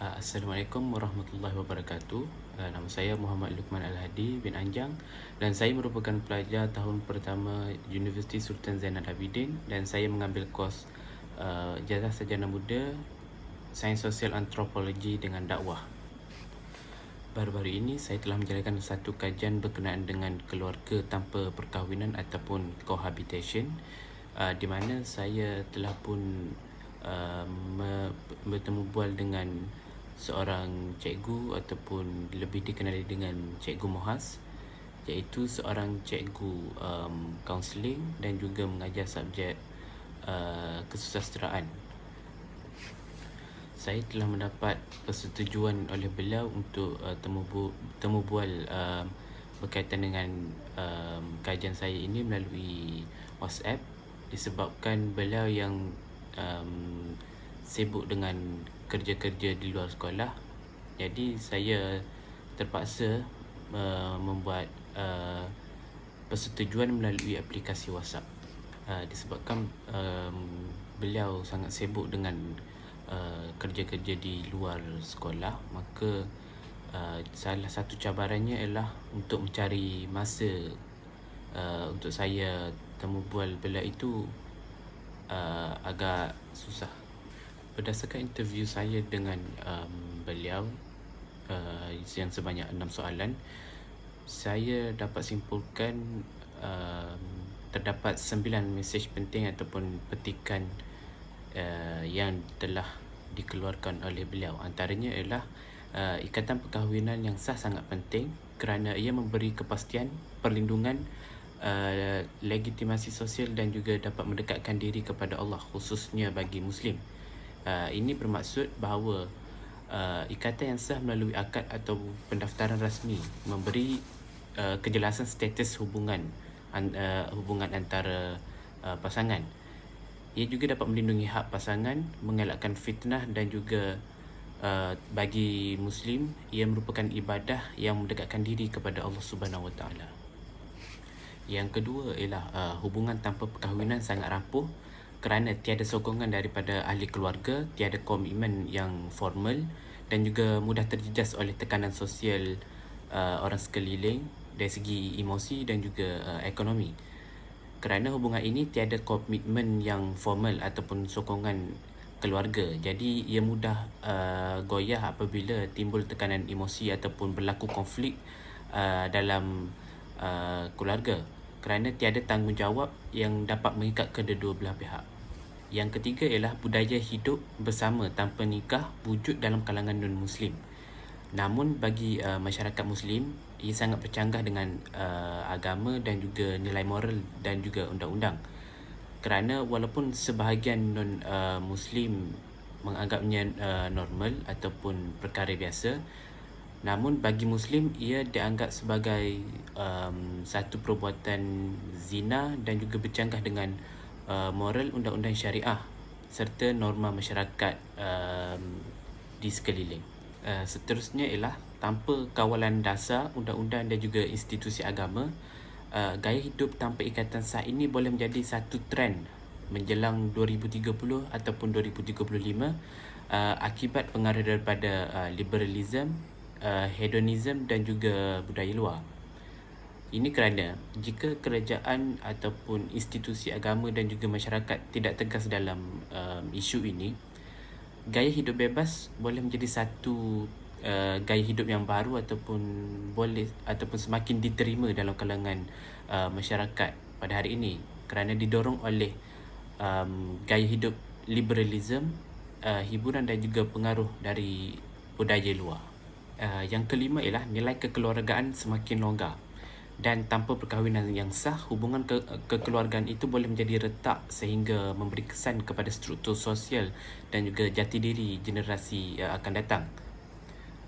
Assalamualaikum warahmatullahi wabarakatuh. Uh, nama saya Muhammad Lukman Al-Hadi bin Anjang dan saya merupakan pelajar tahun pertama Universiti Sultan Zainal Abidin dan saya mengambil kos uh, Ijazah Sarjana Muda Sains Sosial Antropologi dengan dakwah. Baru-baru ini saya telah menjalankan satu kajian berkenaan dengan keluarga tanpa perkahwinan ataupun cohabitation uh, di mana saya telah pun uh, me- bertemu bual dengan seorang cikgu ataupun lebih dikenali dengan cikgu Mohas iaitu seorang cikgu um, kaunseling dan juga mengajar subjek uh, kesusasteraan. Saya telah mendapat persetujuan oleh beliau untuk uh, temu bu- temu bual uh, berkaitan dengan um, kajian saya ini melalui WhatsApp disebabkan beliau yang um, sibuk dengan kerja-kerja di luar sekolah. Jadi saya terpaksa uh, membuat uh, persetujuan melalui aplikasi WhatsApp. Uh, disebabkan um, beliau sangat sibuk dengan uh, kerja-kerja di luar sekolah. Maka uh, salah satu cabarannya ialah untuk mencari masa uh, untuk saya temu bual beliau itu uh, agak susah berdasarkan interview saya dengan um, beliau uh, yang sebanyak enam soalan saya dapat simpulkan um, terdapat sembilan mesej penting ataupun petikan uh, yang telah dikeluarkan oleh beliau. Antaranya ialah uh, ikatan perkahwinan yang sah sangat penting kerana ia memberi kepastian perlindungan uh, legitimasi sosial dan juga dapat mendekatkan diri kepada Allah khususnya bagi muslim uh, ini bermaksud bahawa uh, ikatan yang sah melalui akad atau pendaftaran rasmi memberi uh, kejelasan status hubungan an, uh, hubungan antara uh, pasangan. Ia juga dapat melindungi hak pasangan mengelakkan fitnah dan juga uh, bagi muslim ia merupakan ibadah yang mendekatkan diri kepada Allah Subhanahu Wa Taala. Yang kedua ialah uh, hubungan tanpa perkahwinan sangat rapuh kerana tiada sokongan daripada ahli keluarga, tiada komitmen yang formal dan juga mudah terjejas oleh tekanan sosial uh, orang sekeliling dari segi emosi dan juga uh, ekonomi. Kerana hubungan ini tiada komitmen yang formal ataupun sokongan keluarga. Jadi ia mudah uh, goyah apabila timbul tekanan emosi ataupun berlaku konflik uh, dalam uh, keluarga kerana tiada tanggungjawab yang dapat mengikat kedua-dua belah pihak. Yang ketiga ialah budaya hidup bersama tanpa nikah wujud dalam kalangan non-muslim. Namun bagi uh, masyarakat muslim ia sangat bercanggah dengan uh, agama dan juga nilai moral dan juga undang-undang. Kerana walaupun sebahagian non uh, menganggapnya uh, normal ataupun perkara biasa namun bagi muslim ia dianggap sebagai um, satu perbuatan zina dan juga bercanggah dengan uh, moral undang-undang syariah serta norma masyarakat um, di sekeliling. Uh, seterusnya ialah tanpa kawalan dasar undang-undang dan juga institusi agama, uh, gaya hidup tanpa ikatan sah ini boleh menjadi satu trend menjelang 2030 ataupun 2035 uh, akibat pengaruh daripada uh, liberalism, uh, hedonism dan juga budaya luar. Ini kerana jika kerajaan ataupun institusi agama dan juga masyarakat tidak tegas dalam um, isu ini, gaya hidup bebas boleh menjadi satu uh, gaya hidup yang baru ataupun boleh ataupun semakin diterima dalam kalangan uh, masyarakat pada hari ini kerana didorong oleh um, gaya hidup liberalism, uh, hiburan dan juga pengaruh dari budaya luar. Uh, yang kelima ialah nilai kekeluargaan semakin longgar dan tanpa perkahwinan yang sah hubungan ke kekeluargaan itu boleh menjadi retak sehingga memberi kesan kepada struktur sosial dan juga jati diri generasi uh, akan datang.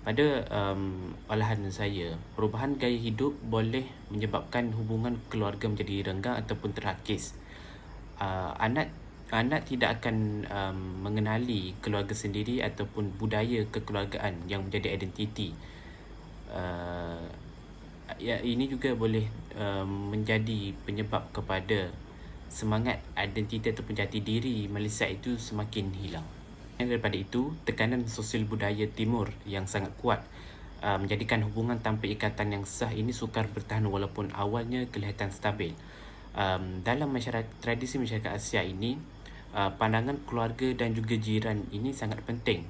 Pada um, olahan saya, perubahan gaya hidup boleh menyebabkan hubungan keluarga menjadi renggang ataupun terhakis. Uh, anak anak tidak akan um, mengenali keluarga sendiri ataupun budaya kekeluargaan yang menjadi identiti. Uh, ya ini juga boleh um, menjadi penyebab kepada semangat identiti ataupun jati diri Malaysia itu semakin hilang. Daripada itu, tekanan sosial budaya timur yang sangat kuat uh, menjadikan hubungan tanpa ikatan yang sah ini sukar bertahan walaupun awalnya kelihatan stabil. Um, dalam masyarakat tradisi masyarakat Asia ini, uh, pandangan keluarga dan juga jiran ini sangat penting.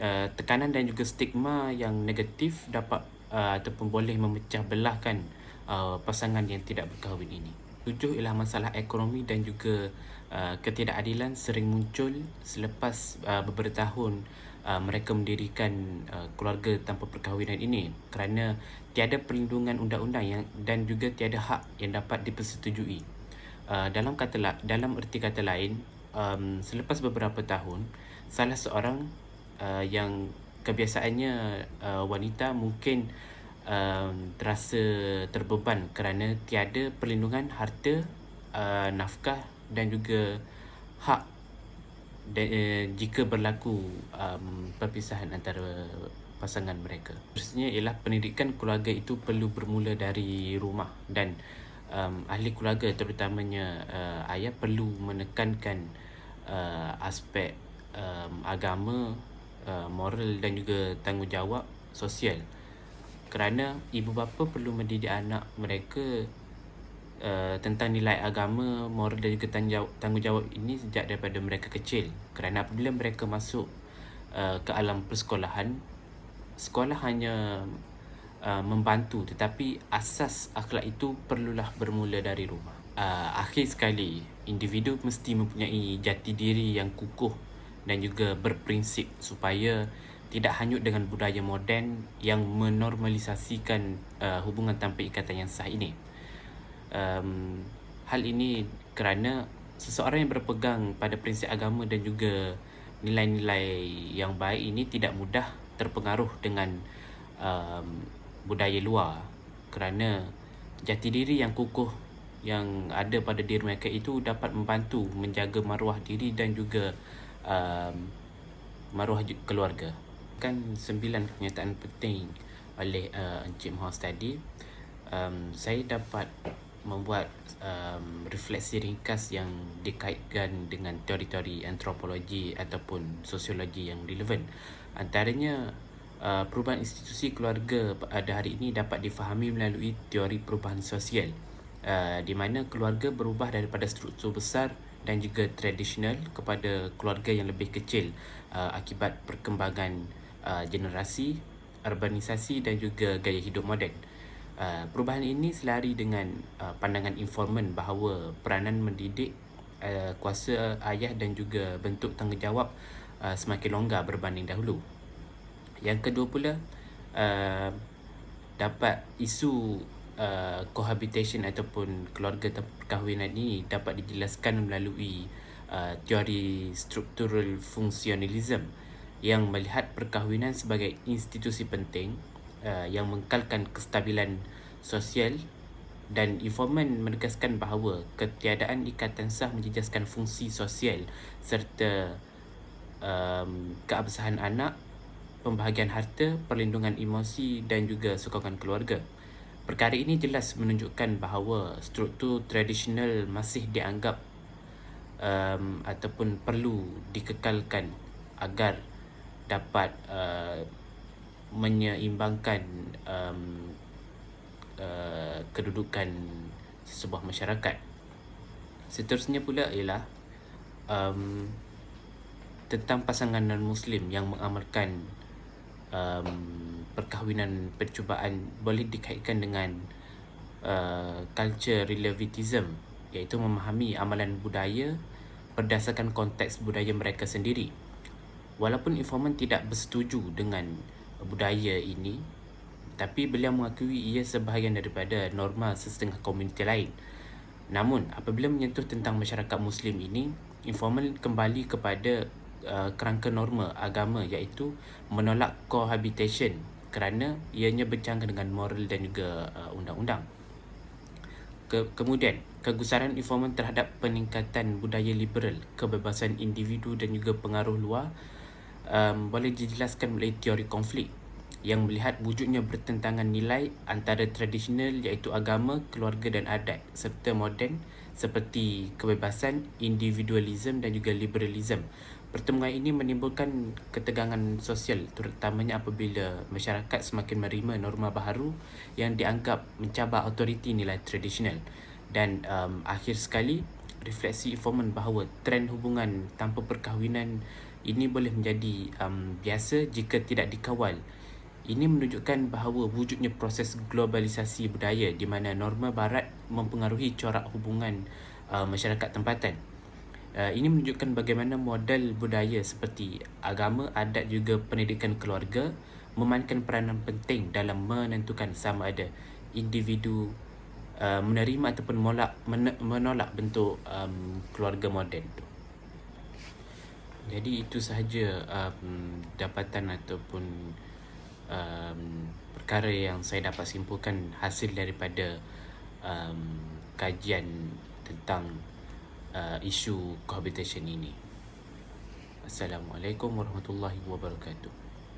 Uh, tekanan dan juga stigma yang negatif dapat uh, ataupun boleh memecah belahkan uh, pasangan yang tidak berkahwin ini. Tujuh ialah masalah ekonomi dan juga uh, ketidakadilan sering muncul selepas uh, beberapa tahun uh, mereka mendirikan uh, keluarga tanpa perkahwinan ini kerana tiada perlindungan undang-undang yang dan juga tiada hak yang dapat dipersetujui. Uh, dalam kata la- dalam erti kata lain, um, selepas beberapa tahun, salah seorang uh, yang kebiasaannya uh, wanita mungkin um, terasa terbeban kerana tiada perlindungan harta, uh, nafkah dan juga hak dan, uh, jika berlaku um, perpisahan antara pasangan mereka. Seterusnya ialah pendidikan keluarga itu perlu bermula dari rumah dan um, ahli keluarga terutamanya uh, ayah perlu menekankan uh, aspek um, agama, uh, moral dan juga tanggungjawab sosial. Kerana ibu bapa perlu mendidik anak mereka uh, tentang nilai agama, moral dan juga tanggungjawab, ini sejak daripada mereka kecil. Kerana apabila mereka masuk uh, ke alam persekolahan, sekolah hanya uh, membantu tetapi asas akhlak itu perlulah bermula dari rumah. Uh, akhir sekali, individu mesti mempunyai jati diri yang kukuh dan juga berprinsip supaya tidak hanyut dengan budaya moden yang menormalisasikan uh, hubungan tanpa ikatan yang sah ini. Um, hal ini kerana seseorang yang berpegang pada prinsip agama dan juga nilai-nilai yang baik ini tidak mudah terpengaruh dengan um, budaya luar. Kerana jati diri yang kukuh yang ada pada diri mereka itu dapat membantu menjaga maruah diri dan juga um, maruah keluarga kan sembilan kenyataan penting oleh uh, Encik Mohas tadi um, saya dapat membuat um, refleksi ringkas yang dikaitkan dengan teori-teori antropologi ataupun sosiologi yang relevan. Antaranya uh, perubahan institusi keluarga pada hari ini dapat difahami melalui teori perubahan sosial uh, di mana keluarga berubah daripada struktur besar dan juga tradisional kepada keluarga yang lebih kecil uh, akibat perkembangan uh, generasi, urbanisasi dan juga gaya hidup moden. Uh, perubahan ini selari dengan uh, pandangan informan bahawa peranan mendidik uh, kuasa ayah dan juga bentuk tanggungjawab uh, semakin longgar berbanding dahulu. Yang kedua pula uh, dapat isu uh, cohabitation ataupun keluarga perkahwinan ini dapat dijelaskan melalui uh, teori struktural fungsionalism yang melihat perkahwinan sebagai institusi penting uh, yang mengekalkan kestabilan sosial dan informan menegaskan bahawa ketiadaan ikatan sah menjejaskan fungsi sosial serta um, keabsahan anak, pembahagian harta, perlindungan emosi dan juga sokongan keluarga. Perkara ini jelas menunjukkan bahawa struktur tradisional masih dianggap um, ataupun perlu dikekalkan agar dapat uh, menyeimbangkan um, uh, kedudukan sebuah masyarakat. Seterusnya pula ialah um, tentang pasangan non-Muslim yang mengamalkan um, perkahwinan percubaan boleh dikaitkan dengan uh, culture relativism iaitu memahami amalan budaya berdasarkan konteks budaya mereka sendiri. Walaupun informan tidak bersetuju dengan budaya ini tapi beliau mengakui ia sebahagian daripada norma sesetengah komuniti lain. Namun, apabila menyentuh tentang masyarakat Muslim ini, informal kembali kepada uh, kerangka norma agama iaitu menolak cohabitation kerana ianya bercanggah dengan moral dan juga uh, undang-undang. Ke- kemudian, kegusaran informan terhadap peningkatan budaya liberal, kebebasan individu dan juga pengaruh luar um, boleh dijelaskan melalui teori konflik yang melihat wujudnya bertentangan nilai antara tradisional iaitu agama, keluarga dan adat serta moden seperti kebebasan, individualism dan juga liberalism. Pertemuan ini menimbulkan ketegangan sosial terutamanya apabila masyarakat semakin menerima norma baharu yang dianggap mencabar autoriti nilai tradisional dan um, akhir sekali refleksi informan bahawa trend hubungan tanpa perkahwinan ini boleh menjadi um, biasa jika tidak dikawal. Ini menunjukkan bahawa wujudnya proses globalisasi budaya di mana norma barat mempengaruhi corak hubungan uh, masyarakat tempatan. Uh, ini menunjukkan bagaimana model budaya seperti agama, adat juga pendidikan keluarga memainkan peranan penting dalam menentukan sama ada individu uh, menerima ataupun menolak menolak bentuk um, keluarga moden tu. Jadi itu sahaja um, dapatan ataupun um, perkara yang saya dapat simpulkan hasil daripada um, kajian tentang uh, isu cohabitation ini. Assalamualaikum warahmatullahi wabarakatuh.